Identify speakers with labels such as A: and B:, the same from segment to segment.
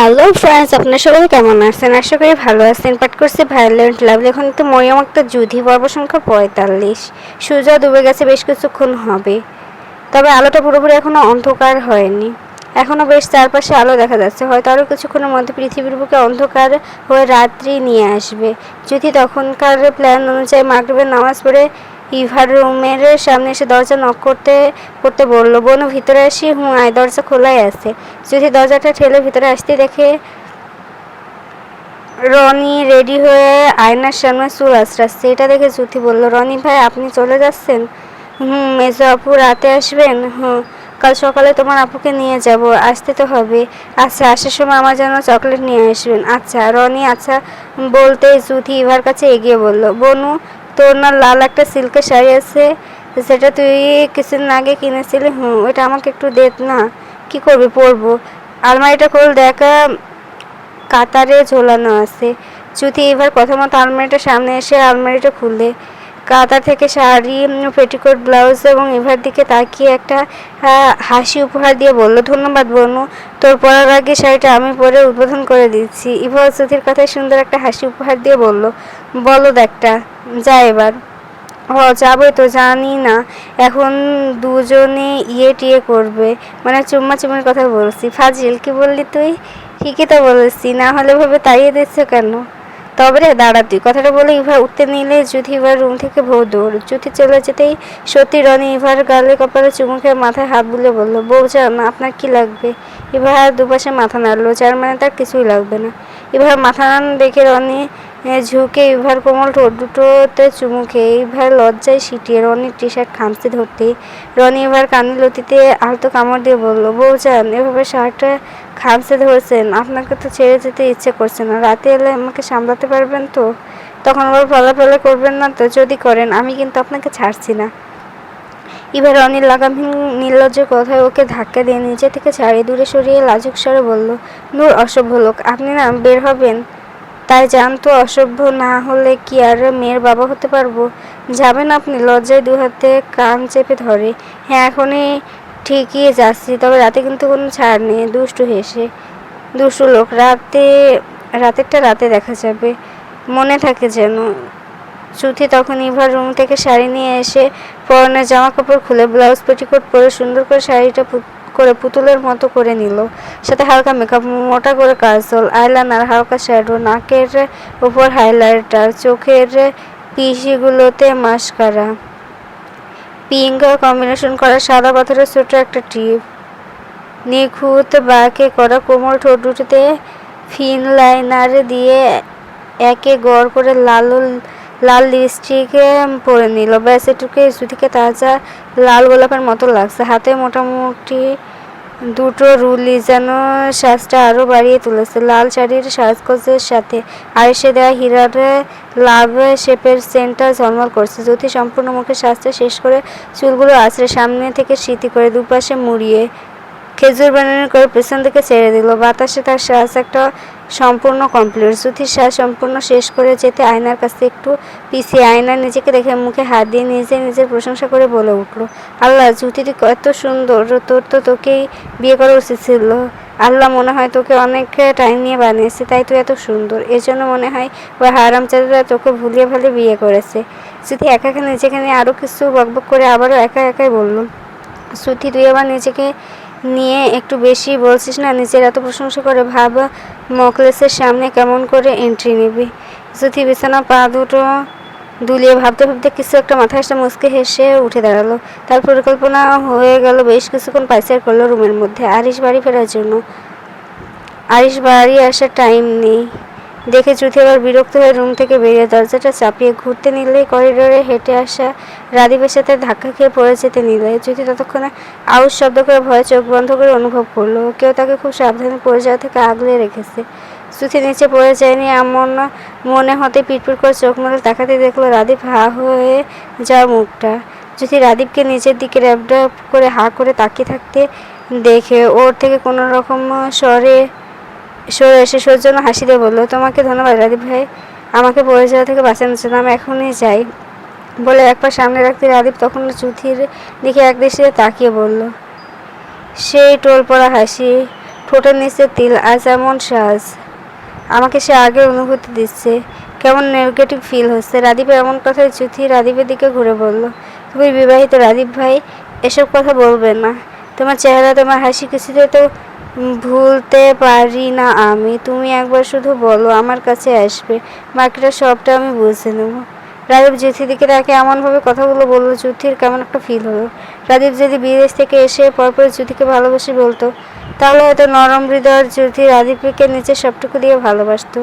A: Hello friends আপনার সবাই কেমন আছেন? আশা করি ভালো আছেন। পাঠ করছে ভায়োলেন্ট লাভ এখন তো মরিয়াম একটা যুধি পর্ব সংখ্যা পঁয়তাল্লিশ। সূর্য ডুবে গেছে, বেশ কিছুক্ষণ হবে। তবে আলোটা পুরোপুরি এখনও অন্ধকার হয়নি। এখনও বেশ চারপাশে আলো দেখা যাচ্ছে। হয়তো আরও কিছুক্ষণের মধ্যে পৃথিবীর বুকে অন্ধকার হয়ে রাত্রি নিয়ে আসবে। যদি তখনকার প্ল্যান অনুযায়ী মাগরিবের নামাজ পড়ে ইভার রুমের সামনে এসে দরজা নক করতে করতে বলল বোনও ভিতরে আসি? হুঁ আয়, দরজা খোলাই আছে। যদি দরজাটা ঠেলে ভিতরে আসতে দেখে রনি রেডি হয়ে আয়নার সামনে চুল আশ্রাচ্ছে এটা দেখে জ্যোতি বলল, রনি ভাই, আপনি চলে যাচ্ছেন? হুম, মেজো আপু রাতে আসবেন? হুম, কাল সকালে তোমার আপুকে নিয়ে যাব, আসতে তো হবে। আচ্ছা আসার সময় আমার জন্য চকলেট নিয়ে আসবেন। আচ্ছা রনি আচ্ছা বলতে জ্যোতি ইভার কাছে এগিয়ে বলল, বনু তোর না লাল একটা সিল্কের শাড়ি আছে, সেটা তুই কিছুদিন আগে কিনেছিলি, হুম, ওইটা আমাকে একটু দে না, কি করবি পরবো? আলমারিটা খোল, দেখা, কাতারে ঝোলানো আছে। যদি এবার প্রথমত আলমারিটা সামনে এসে আলমারিটা খুলে কাতার থেকে শাড়ি পেটিকোট, ব্লাউজ এবং এভার দিকে তাকিয়ে একটা হাসি উপহার দিয়ে বলল, ধন্যবাদ বনু, তোর পরার আগে শাড়িটা আমি পরে উদ্বোধন করে দিচ্ছি ইভা সুতির কথায় সুন্দর একটা হাসি উপহার দিয়ে বলল, বলো একটা যা এবার। ও যাবই তো, জানি না, এখন দুজনে ইয়ে টিয়ে করবে। মানে চুম্মা চুম্মার কথা বলছি। ফাজিল, কি বললি তুই? ঠিকই তো বলেছি, না হলে ভাবে তাড়িয়ে দিচ্ছ কেন? তবে রে, দাঁড়া তুই কথাটা বলে ইভা উঠতে নিলে যুধি ইভার রুম থেকে ভৌ দৌড় যুথি চলে যেতেই সত্যি রনি ইভার গালে কপালে চুমুকে মাথায় হাত বুলে বলল, বউ যান আপনার কি লাগবে? ইভা দুপাশে মাথা নাড়লো, যার মানে তার কিছুই লাগবে না। ইভার মাথা নাড়ান দেখে রনি ঝুঁকে ইভার কোমল ঠোঁট দুটোতে চুমুকে ইভার লজ্জায় সিটিয়ে রনির টি শার্ট খামচে ধরতে রনি এবার কানে লতিতে আলতো কামড় দিয়ে বলল, বউ যান এভাবে শার্টটা খামচে ধরছেন, আপনাকে তো ছেড়ে যেতে ইচ্ছে করছে না। রাতে এলে আমাকে সামলাতে পারবেন তো? তখন আবার ফলাফলে করবেন না তো? যদি করেন, আমি কিন্তু আপনাকে ছাড়ছি না। এবার অনিল লাগামহীন নির্লজ্জ কথায় ওকে ধাক্কা দিয়ে নিচে থেকে ছাড়িয়ে দূরে সরিয়ে লাজুক স্বরে বলল, নূর, অসভ্য লোক, আপনি না বের হবেন? তাই জানতো, অসভ্য না হলে কি আর মেয়ের বাবা হতে পারব? যাবেন আপনি, লজ্জায় দু হাতে কান চেপে ধরে। হ্যাঁ এখনই ঠিকই যাচ্ছি, তবে রাতে কিন্তু কোনো ছাড় নেই, দুষ্টু হেসে। দুষ্টু লোক, রাতে, রাতেরটা রাতে দেখা যাবে। মনে থাকে যেন। শ্রুতি তখন ইভার রুম থেকে শাড়ি নিয়ে এসে পরনের জামা কাপড় খুলে, ব্লাউজ পেটিকোট পরে সুন্দর করে শাড়িটা করে পুতুলের মতো করে নিল। সাথে হালকা মেকআপ মোটা করে কাজল আইলাইনার হালকা শ্যাডো নাকের উপর হাইলাইটার চোখের পিসিগুলোতে মাস্কারা পিঙ্ক কম্বিনেশন করা সাদা পাথরের ছোট একটা টিপ। নিখুঁত বাঁকে করা কোমল ঠোঁট দুটোতে ফিন লাইনার দিয়ে একে গড় করে লাল লাল লিপস্টিক পরে নিল। ব্যাস এটুকু সুতিকে তাজা লাল গোলাপের মতো লাগছে। হাতে মোটামুটি দুটো রুলি যেন সাজটা আরও বাড়িয়ে তুলেছে। লাল শাড়ির সাজগোজের সাথে আড়িসে দেওয়া হীরার লাভ শেপের সেন্টটা ঝলমল করছে। জ্যোতি সম্পূর্ণ মুখে সাজটা শেষ করে চুলগুলো আছড়ে সামনে থেকে স্মৃতি করে দুপাশে মুড়িয়ে খেজুর বানানো করে পেছন থেকে ছেড়ে দিল। বাতাসে তার শ্বাস একটা সম্পূর্ণ কমপ্লিট। জ্যোতির শ্বাস সম্পূর্ণ শেষ করে যেতে আয়নার কাছে একটু পিছিয়ে আয়নার নিজেকে দেখে মুখে হাত দিয়ে নিজে নিজের প্রশংসা করে বলে উঠল, আল্লাহ জ্যোতি তুই সুন্দর। তোর তো তোকেই বিয়ে করা উচিত ছিল। আল্লাহ মনে হয় তোকে অনেক টাইম নিয়ে বানিয়েছে, তাই তুই এত সুন্দর। এই জন্য মনে হয় ওই হারামচাঁদরা তোকে ভুলিয়ে ভালে বিয়ে করেছে। যদি একা একা নিজেকে নিয়ে আরও কিছু বকবক করে আবারও একা একাই বলল, শ্রুতি, তুই আবার নিজেকে নিয়ে একটু বেশি বলছিস না, নিজের এত প্রশংসা করে ভাব, মকলেসের সামনে কেমন করে এন্ট্রি নিবি? শ্রুতি বিছানা পা দুটো দুলিয়ে ভাবতে ভাবতে কিছু একটা মাথায় এসে মুসকে হেসে উঠে দাঁড়াল। তার পরিকল্পনা হয়ে গেল বেশ কিছুক্ষণ পাইচার করল রুমের মধ্যে। আরিশ বাড়ি ফেরার জন্য। আরিশ বাড়ি আসার টাইম নেই। দেখে চুথি আবার বিরক্ত হয়ে রুম থেকে বেরিয়ে দরজাটা চাপিয়ে ঘুরতে নিলে করিডোরে হেঁটে আসা রাদীপের সাথে ধাক্কা খেয়ে পড়ে যেতে চুথি ততক্ষণে আউশ শব্দ করে ভয়ে চোখ বন্ধ করে অনুভব করল। কেউ তাকে খুব সাবধানে পড়ে যাওয়া থেকে আগলে রেখেছে। চুথি নিচে পড়ে যায়নি এমন মনে হতে পিটপিট করে চোখ মেলে তাকাতে দেখল রাদীপ হা হয়ে যাওয়া মুখটা। যদি রাদীপকে নিচের দিকে র্যাপডাপ করে হা করে তাকিয়ে থাকতে দেখে ওর থেকে কোনো রকম স্বরে সরে এসে সৌজন্য হাসি দিয়ে বলল, তোমাকে ধন্যবাদ রাদীপ ভাই। আমাকে পড়ে যাওয়া থেকে বাঁচানোর জন্য আমি এখনই যাই। বলে এক পা সামনে রাখতে রাদীপ তখন চুথির দিকে এক দৃষ্টিতে তাকিয়ে বলল, সেই টোল পড়া হাসি, ঠোঁটের নিচে তিল, আজ এমন সাজ। আমাকে সে আগে অনুভূতি দিচ্ছে। কেমন নেগেটিভ ফিল হচ্ছে। রাদীপের এমন কথায় জ্যোতি রাদীপের দিকে ঘুরে বলল, তুমি বিবাহিত রাদীপ ভাই, এসব কথা বলবে না। তোমার চেহারা, তোমার হাসি কিছুতে তো ভুলতে পারি না আমি। তুমি একবার শুধু বলো, আমার কাছে আসবে। বাকিটা সবটা আমি বুঝে নেব। রাদীপ জ্যোতির দিকে তাকে এমনভাবে কথাগুলো বলল জ্যোতির কেমন একটা ফিল হলো। রাদীপ যদি বিদেশ থেকে এসে পরপর জ্যোতিকে ভালোবাসি বলতো, তাহলে হয়তো নরম হৃদয়ের জ্যোতি রাদীপকে নিচে সবটুকু দিয়ে ভালোবাসত।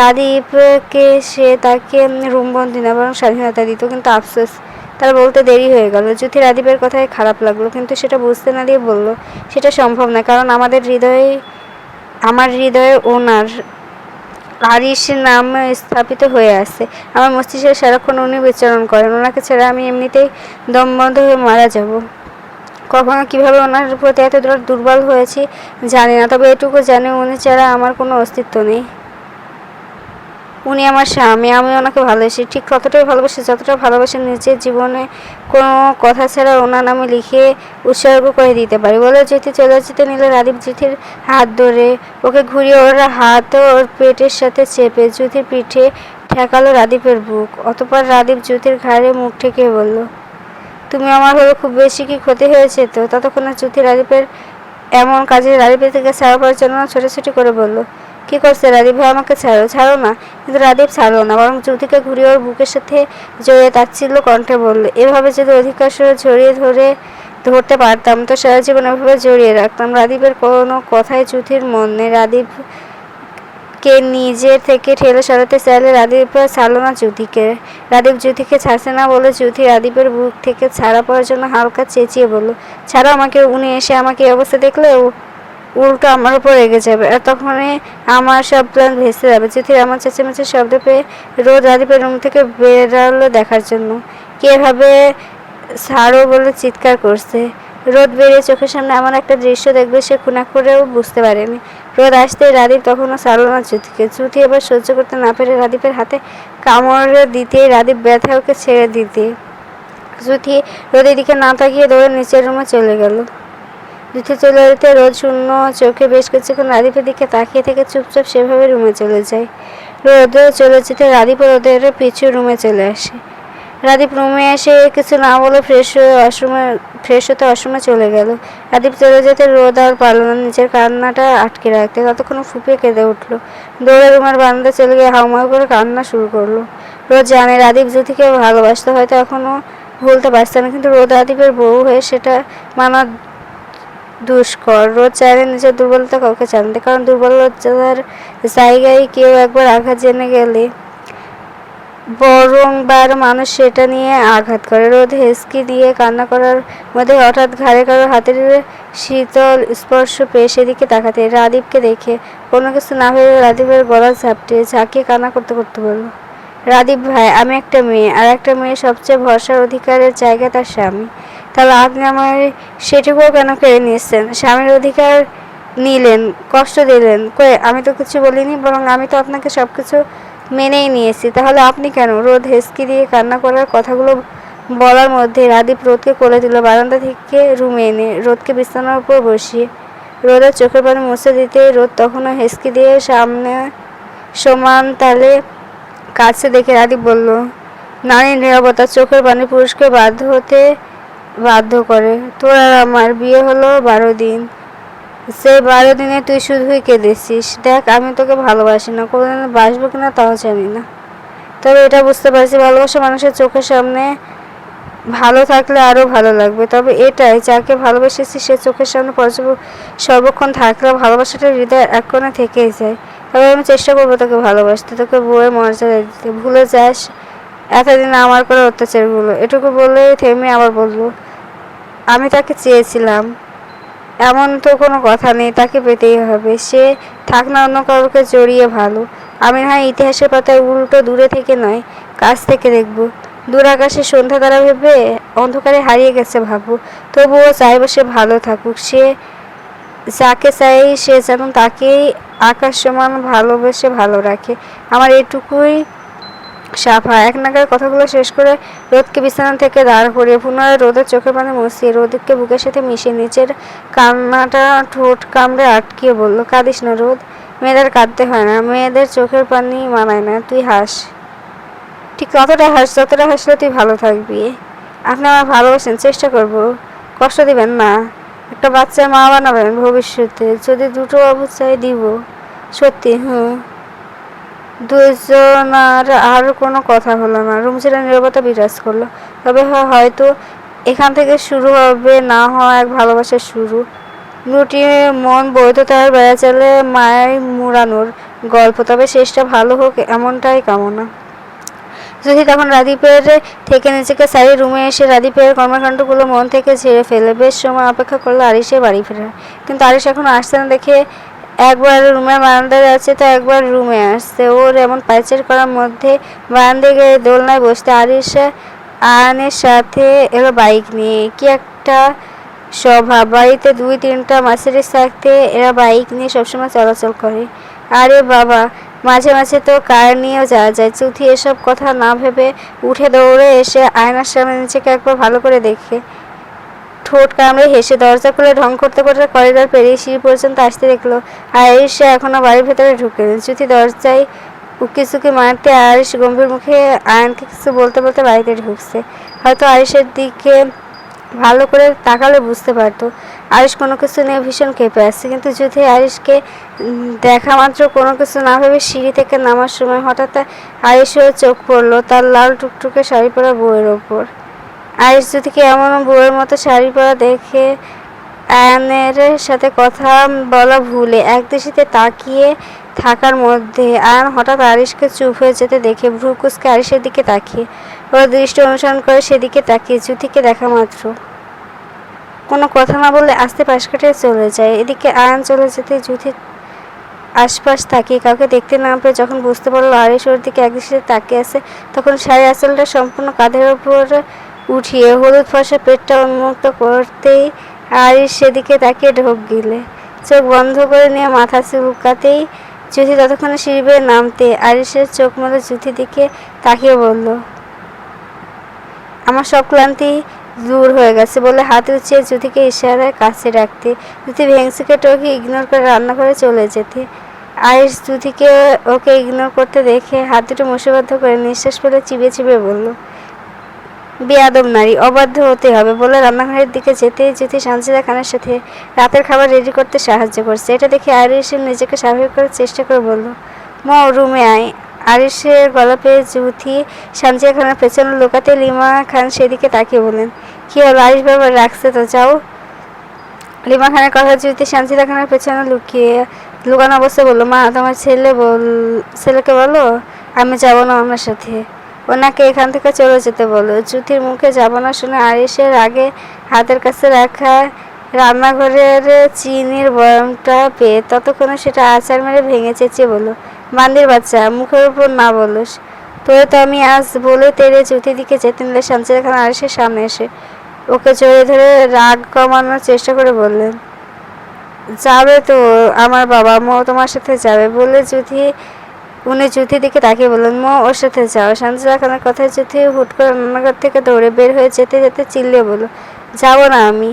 A: রাদীপকে সে তাকে রুমবন্দি না, বরং স্বাধীনতা দিত, কিন্তু আফসোস, তার বলতে দেরি হয়ে গেল। জ্যোতি রাদীপের কথায় খারাপ লাগল, কিন্তু সেটা বুঝতে না দিয়ে বলল, সেটা সম্ভব না, কারণ আমাদের হৃদয়ে, আমার হৃদয়ে ওনার আরিস নাম স্থাপিত হয়ে আছে। আমার মস্তিষ্কে সারাক্ষণ উনি বিচরণ করেন। ওনাকে ছাড়া আমি এমনিতেই দম বন্ধ হয়ে মারা যাব। কখনো কীভাবে ওনার প্রতি এত দূর- দুর্বল হয়েছি জানি না, তবে এটুকু জানি উনি ছাড়া আমার কোনো অস্তিত্ব নেই। উনি আমার স্বামী, আমি ওনাকে ভালোবাসি। ঠিক ততটাই ভালোবাসি যতটা ভালোবাসি নিজের জীবনে। কোনো কথা ছাড়া ওনার নামে লিখে উৎসর্গ করে দিতে পারি। বলে যেতে চলে যেতে নিলে রাদীপ জ্যোতির হাত ধরে ওকে ঘুরিয়ে ওর হাত ওর পেটের সাথে চেপে জ্যোতির পিঠে ঠেকালো রাদীপের বুক। অতপর রাদীপ জ্যোতির ঘাড়ে মুখ ঠেকে বলল, তুমি আমার হলে খুব বেশি কি ক্ষতি হয়েছে তো? ততক্ষণে জ্যোতি রাদীপের এমন কাজে রাদীপের থেকে ছাড়া পাওয়ার জন্য ছোটাছুটি করে বলল করছে? রাদীপ ভাই আমাকে ছাড়ো ছাড়ো না। কিন্তু রাদীপ ছাড়লো না, বরং জ্যোতিকে ঘুরিয়ে ওর বুকের সাথে জড়িয়ে তাচ্ছিল্য কণ্ঠে বলল, এভাবে যদি অধিকার জড়িয়ে ধরে ধরতে পারতাম, তো সারা জীবন এভাবে জড়িয়ে রাখতাম। রাদীপের কোনো কথায় জ্যোতির মন নেই। রাদীপ কে নিজের থেকে ঠেলে সরাতে চাইলে রাদীপ ছাড়লো না জ্যোতিকে। রাদীপ জ্যোতিকে ছাড়ছে না বলে জ্যোতি রাদীপের বুক থেকে ছাড়া পাওয়ার জন্য হালকা চেঁচিয়ে বলল, ছাড়া আমাকে, উনি এসে আমাকে এই অবস্থা দেখলে উ- উল্টো আমার উপর রেগে যাবে। আর তখনই আমার সব প্ল্যান ভেসে যাবে। জ্যোতির আমার চেঁচামেচি শব্দ পেয়ে রোদ রাদীপের রুম থেকে বেরালো দেখার জন্য। কে এভাবে ছাড়ো বলে চিৎকার করছে। রোদ বেরিয়ে চোখের সামনে এমন একটা দৃশ্য দেখবে সে খুনা করেও বুঝতে পারেনি। রোদ আসতে রাদীপ তখনও ছাড়লো না জ্যোতিকে জ্যোতি এবার সহ্য করতে না পেরে রাদীপের হাতে কামড় দিতে রাদীপ ব্যথা ওকে ছেড়ে দিতে। জ্যোতি রোদের দিকে না তাকিয়ে দৌড়ে নিচের রুমে চলে গেল। জ্যোতি চলে যেতে রোদ শূন্য চোখে বেশ কিছুক্ষণ রাদীপের দিকে তাকিয়ে থেকে চুপচাপ সেভাবে রুমে চলে যায়। রোদও চলে যেতে রাদীপ রোদের পিছু রুমে চলে আসে। রাদীপ রুমে এসে কিছু না বলে ফ্রেশ হয়ে ওয়াশরুমে, ফ্রেশ হতে ওয়াশরুমে চলে গেল। রাদীপ চলে যেতে রোদ আর পারল না, নিজের কান্নাটা আটকে রাখতে। ততক্ষণ ফুপিয়ে কেঁদে উঠল। দৌড়ে রুমের বারান্দা চলে গিয়ে হাউমাউ করে কান্না শুরু করল। রোদ জানে রাদীপ জ্যোতিকে ভালোবাসতে হয়তো এখনও ভুলতে পারছে না, কিন্তু রোদ রাদীপের বউ হয়ে সেটা মানা দুষ্কর। রোজ চাইলে নিজের দুর্বলতা কাউকে জানতে, কারণ দুর্বলতার জায়গায় কেউ একবার আঘাত জেনে গেলে বরংবার মানুষ সেটা নিয়ে আঘাত করে। রোদ হেসকি দিয়ে কান্না করার মধ্যে হঠাৎ ঘাড়ে কারও হাতের শীতল স্পর্শ পেয়ে সেদিকে তাকাতে, রাদীপকে দেখে কোনো কিছু না ভেবে রাদীপের গলা ঝাপটে ঝাঁকিয়ে কান্না করতে করতে বলল, রাদীপ ভাই, আমি একটা মেয়ে, আর একটা মেয়ে সবচেয়ে ভরসার অধিকারের জায়গা তার স্বামী। তাহলে আপনি আমার সেটুকুও কেন কেড়ে নিয়েছেন? স্বামীর অধিকার নিলেন, কষ্ট দিলেন। কই, আমি তো কিছু বলিনি, বরং আমি তো আপনাকে সব কিছু মেনেই নিয়েছি। তাহলে আপনি কেন রোদ হেসকি দিয়ে কান্না করার কথাগুলো বলার মধ্যে রাদীপ রোদকে কোলে দিল বারান্দা থেকে রুমে এনে রোদকে বিছানার উপর বসিয়ে রোদের চোখের পানি মুছে দিতে রোদ তখনও হেসকি দিয়ে সামনে সমান তালে কাছে দেখে রাদীপ বলল নারীর নিরাপত্তা চোখের পানি পুরুষকে বাধ্য হতে বাধ্য করে। তোর আর আমার বিয়ে হলো বারো দিন। সেই বারো দিনে তুই শুধুই কেঁদেছিস। দেখ, আমি তোকে ভালোবাসি না। কোনোদিন বাসবো কিনা তাও জানি না। তবে এটা বুঝতে পারছি, ভালোবাসা মানুষের চোখের সামনে ভালো থাকলে আরও ভালো লাগবে। তবে এটাই, যাকে ভালোবেসেছি সে চোখের সামনে পর্যব- সর্বক্ষণ থাকলে ভালোবাসাটা হৃদয় এক কোণে থেকেই যায়। তবে আমি চেষ্টা করব তোকে ভালোবাসতে। তোকে বউয়ের মর্যাদা দিতে। ভুলে যাস। এতদিন আমার করে অত্যাচার অত্যাচারগুলো এটুকু বলে থেমে আবার বলব আমি তাকে চেয়েছিলাম। এমন তো কোনো কথা নেই, তাকে পেতেই হবে। সে থাক না অন্য কাউকে জড়িয়ে ভালো। আমি না হয় ইতিহাসের পাতায় উল্টো দূরে থেকে নয়, কাছ থেকে দেখব। দূর আকাশে সন্ধ্যা তারা ভেবে অন্ধকারে হারিয়ে গেছে ভাবু। তবুও চাইব সে ভালো থাকুক। সে যাকে চাই সে যেন তাকেই আকাশ সমান ভালোবেসে ভালো রাখে। আমার এটুকুই সাফা। এক নাগারে কথাগুলো শেষ করে রোদকে বিছানা থেকে দাঁড় করিয়ে পুনরায় রোদের চোখের পানে মুছিয়ে রোদকে বুকের সাথে মিশিয়ে নিচের কান্নাটা ঠোঁট কামড়ে আটকিয়ে বলল, কাঁদিস না রোদ, মেয়েদের কাঁদতে হয় না, মেয়েদের চোখের পানি মানায় না, তুই হাস। ঠিক ততটা হাস ততটা হাসলে তুই ভালো থাকবি। আপনি আমার ভালোবাসেন, চেষ্টা করব, কষ্ট দিবেন না। একটা বাচ্চার মা বানাবেন ভবিষ্যতে, যদি দুটো চাই দিব। সত্যি, হুম। দুজনার আর আর কোনো কথা হলো না। রুম ছেড়ে নিরবতা বিরাজ করল। তবে হয়- হয়তো এখান থেকে শুরু হবে, না হয় এক ভালোবাসার শুরু। দুটি মন বৈধতার বেড়া চলে মায়ের মুড়ানোর গল্প। তবে শেষটা ভালো হোক, এমনটাই কামনা। যদি তখন রাদীপের থেকে নিজেকে সারি রুমে এসে রাদীপের কর্মকাণ্ডগুলো মন থেকে ঝেড়ে ফেলে, বেশ সময় অপেক্ষা করল আরিসে বাড়ি ফেরার। কিন্তু আরিস এখন আসছে না দেখে একবার রুমের বারান্দায় আছে তো একবার রুমে আসছে। ওর এমন পাইচার করার মধ্যে বারান্দায় গিয়ে দোলনায় বসতে আরিস আয়নের সাথে এলো বাইক নিয়ে। কি একটা স্বভাব। বাড়িতে দুই তিনটা মার্সিডিস থাকতে এরা বাইক নিয়ে সবসময় চলাচল করে। আরে বাবা, মাঝে মাঝে তো কার নিয়েও যাওয়া যায়। চুথি এসব কথা না ভেবে উঠে দৌড়ে এসে আয়নার সামনে নিজেকে একবার ভালো করে দেখে। ঠোঁট কামড়ে হেসে দরজা খুলে ঢং করতে করতে করিডর পেরিয়ে সিঁড়ি পর্যন্ত আসতে দেখল আয়ুষ এখনও বাড়ির ভেতরে ঢুকে। চুথি দরজায় উকি চুকি মারতে আয়ুষ গম্ভীর মুখে আয়নকে কিছু বলতে বলতে বাড়িতে ঢুকছে। হয়তো আয়ুষের দিকে ভালো করে তাকালে বুঝতে পারতো। আরিশ কোনো কিছু নিয়ে ভীষণ কেঁপে আসছে কিন্তু যদি উম, দেখা মাত্র কোনো কিছু না ভেবে সিঁড়ি থেকে নামার সময় হঠাৎ আরিশের চোখ পড়ল তার লাল টুকটুকে শাড়ি পরা বউয়ের ওপর। আরিশ যদিকে এমন বউয়ের মতো শাড়ি পরা দেখে আয়ানের সাথে কথা বলা ভুলে এক দৃষ্টিতে তাকিয়ে থাকার মধ্যে আয়ান হঠাৎ আরিশকে চুপ হয়ে যেতে দেখে ভ্রু কুচকে আরিশের দিকে তাকিয়ে। ওর দৃষ্টি অনুসরণ করে সেদিকে তাকিয়ে জ্যোতিকে দেখা মাত্র। কোনো কথা না বললে আস্তে পাশ কাটিয়ে চলে যায়। এদিকে আয়ান চলে যেতে জ্যোতি আশপাশ তাকিয়ে কাউকে দেখতে না পেয়ে যখন বুঝতে পারল আরিশ ওর দিকে একদৃষ্টিতে তাকিয়ে আছে, তখন শাড়ি আঁচলটা সম্পূর্ণ কাঁধের ওপর উঠিয়ে হলুদ ফসা পেটটা উন্মুক্ত করতেই আরিস সেদিকে তাকিয়ে ঢোক গিলে। চোখ বন্ধ করে নিয়ে মাথা চুলকাতেই জ্যোতি ততক্ষণে সিঁড়ি বেয়ে নামতে আরিসের চোখ মতো জ্যোতির দিকে তাকিয়ে বলল, আমার সব ক্লান্তি দূর হয়ে গেছে বলে হাত উঁচিয়ে জ্যোতিকে ইশারায় কাছে রাখতে জ্যোতি ভেংসিকে টোকে ইগনোর করে রান্নাঘরে চলে যেতে। আয়ুষ জ্যোতিকে ওকে ইগনোর করতে দেখে হাত দুটো মুসিবদ্ধ করে নিঃশ্বাস ফেলে চিবিয়ে চিবিয়ে বলল বেয়াদব নারী, অবাধ্য হতে হবে বলে রান্নাঘরের দিকে যেতেই জ্যোতি সানজিদা খানের সাথে রাতের খাবার রেডি করতে সাহায্য করছে। এটা দেখে আরিস নিজেকে স্বাভাবিক করার চেষ্টা করে বলল, ম রুমে আয়। আরিসের গলা পেয়ে জ্যোতি সানজিদা খানের পেছনে লুকাতে লিমা খান সেদিকে তাকিয়ে বলেন কি হলো আরিস বাবা, রাখছে তো, যাও। লিমা খানের কথা জ্যোতি শান্তিদা খানের পেছনে লুকিয়ে লুকানো অবস্থায় বলল, মা, তোমার ছেলে বল, ছেলেকে বলো, আমি যাব না আমার সাথে। ওনাকে এখান থেকে চলে যেতে বলো জ্যোতির মুখে যাব না শুনে আরিসের আগে হাতের কাছে রাখা রান্নাঘরের চিনির বয়মটা পেয়ে ততক্ষণে সেটা আচার মেরে ভেঙে চেঁচিয়ে বলল বান্দির বাচ্চা, মুখের উপর না বলোস। তোরে তো আমি আজ বলে তেরে জ্যোতির দিকে যেতে নিলে শান্তিদা খান আরিসের সামনে এসে ওকে জড়িয়ে ধরে রাগ কমানোর চেষ্টা করে বললেন, যাবে তো, আমার বাবা মো তোমার সাথে যাবে। বলে যুথি উনি যুথির দিকে তাকিয়ে বললেন, মো, ওর সাথে যাও। শান্তিদা খানের কথায় যুথি হুট করে রান্নাঘর থেকে দৌড়ে বের হয়ে যেতে যেতে চিল্লিয়ে বলল, যাব না আমি।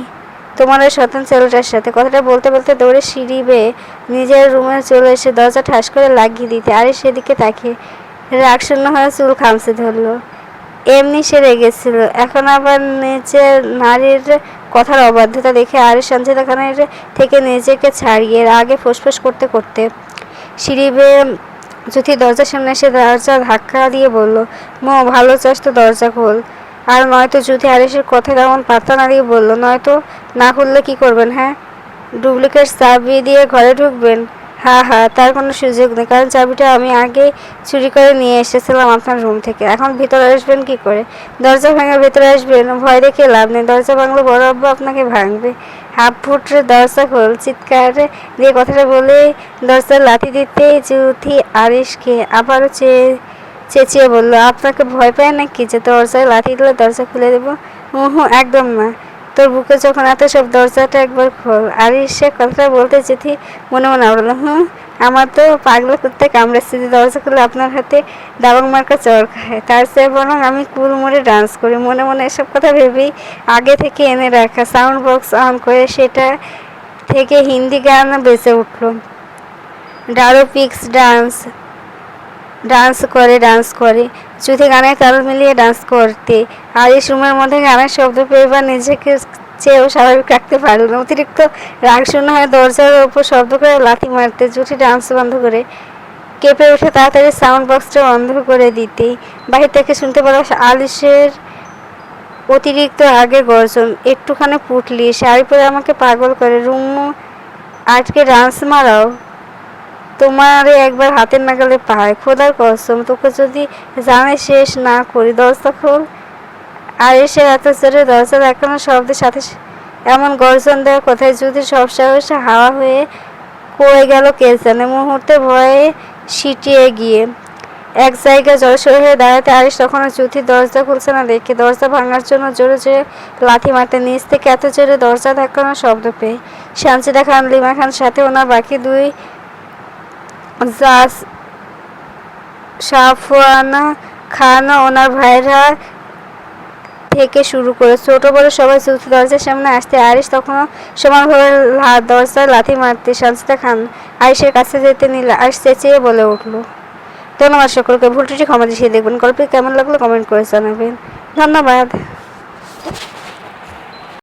A: তোমার ওই শতান ছেলেটার সাথে। কথাটা বলতে বলতে দৌড়ে সিঁড়ি বেয়ে নিজের রুমে চলে এসে দরজা ঠাস করে লাগিয়ে দিতে আরে সেদিকে তাকিয়ে রাগ শূন্য হয়ে চুল খামসে ধরলো। এমনি সে রেগেছিল এখন আবার নিজের নারীর কথার অবাধ্যতা দেখে আরে সঞ্চিতা খানের থেকে নিজেকে ছাড়িয়ে আগে ফোসফোস করতে করতে সিঁড়ি বেয়ে জ্যোতি দরজার সামনে এসে দরজা ধাক্কা দিয়ে বলল, মো, ভালো চাস তো দরজা খোল। আর নয়তো জ্যোতি আরিসের কথা তেমন পাত্তা না দিয়ে বলল, নয়তো না খুললে কি করবেন হ্যাঁ? ডুপ্লিকেট চাবি দিয়ে ঘরে ঢুকবেন। হ্যাঁ হ্যাঁ তার কোনো সুযোগ নেই। কারণ চাবিটা আমি আগে চুরি করে নিয়ে এসেছিলাম আপনার রুম থেকে। এখন ভিতরে আসবেন কি করে? দরজা ভেঙে ভিতরে আসবেন, ভয় দেখে লাভ নেই। দরজা ভাঙলে বড় আব্বু আপনাকে ভাঙবে। হাফ ফুট দরজা খোল, চিৎকার দিয়ে কথাটা বলে দরজা লাথি দিতে জুথি আরিশকে আবারও চেয়ে, চেঁচিয়ে বলল, আপনাকে ভয় পায় নাকি যে দরজায় লাথি দিলে দরজা খুলে দেবো? হুম একদম না। তোর বুকে যখন এত সব দরজাটা একবার খোল। আরিশ সে কথাটা বলতে যেতে মনে মনে বলল হুম, আমার তো পাগলা করতে কামড়াচ্ছে যে দরজা খুলে আপনার হাতে দাবাং মার্কা চর খায়। তার চেয়ে বরং আমি কুল মোড়ে ডান্স করি। মনে মনে এসব কথা ভেবেই আগে থেকে এনে রাখা সাউন্ড বক্স অন করে সেটা থেকে হিন্দি গান বেঁচে উঠল। ডারো পিক্স ডান্স ডান্স করে ডান্স করে। যদি গানের তাল মিলিয়ে ডান্স করতে। আর এই সময়ের মধ্যে গানের শব্দ পেয়ে বা নিজেকে চেয়েও স্বাভাবিক রাখতে পারল না। অতিরিক্ত রাগ শূন্য হয়ে দরজার উপর শব্দ করে লাথি মারতে, জুটি ডান্স বন্ধ করে কেঁপে উঠে তাড়াতাড়ি সাউন্ড বক্সটা বন্ধ করে দিতে বাহির থেকে শুনতে পারো আলিশের অতিরিক্ত আগে গর্জন। একটুখানি পুটলি, শাড়ি পরে আমাকে পাগল করে। রুমু, আজকে ডান্স মারাও। তোমার একবার হাতের নাগালে পায়। খোদার কসম, তোকে যদি জানে শেষ না করি, দরজা খোল। আর এসে এত জোরে দরজা দেখানো শব্দের সাথে এমন গর্জন দেওয়া কোথায় যদি সব সাহসে হাওয়া হয়ে কয়ে গেল কে জানে? মুহূর্তে ভয়ে সিটিয়ে গিয়ে এক জায়গায় জড়সড় হয়ে দাঁড়াতে আরিস তখন জুথি দরজা খুলছে না দেখে দরজা ভাঙার জন্য জোরে জোরে লাথি মারতে নিচ থেকে এত জোরে দরজা ধাক্কানোর শব্দ পেয়ে শান্তিদা খান লিমা খান সাথে ওনার বাকি দুই সাফওয়ানা খান ওনার ভাইরা থেকে শুরু করে ছোট বড় সবাই চুক্তি দরজার সামনে আসতে আরিস তখনও সমানভাবে দরজায় লাথি মারতে শান্তিদা খান আরিসের কাছে যেতে নিলে আরিস চেঁচিয়ে বলে উঠল, ধন্যবাদ সকলকে, ভুল ত্রুটি ক্ষমা দিয়ে দেখবেন। গল্পে কেমন লাগল কমেন্ট করে জানাবেন। ধন্যবাদ।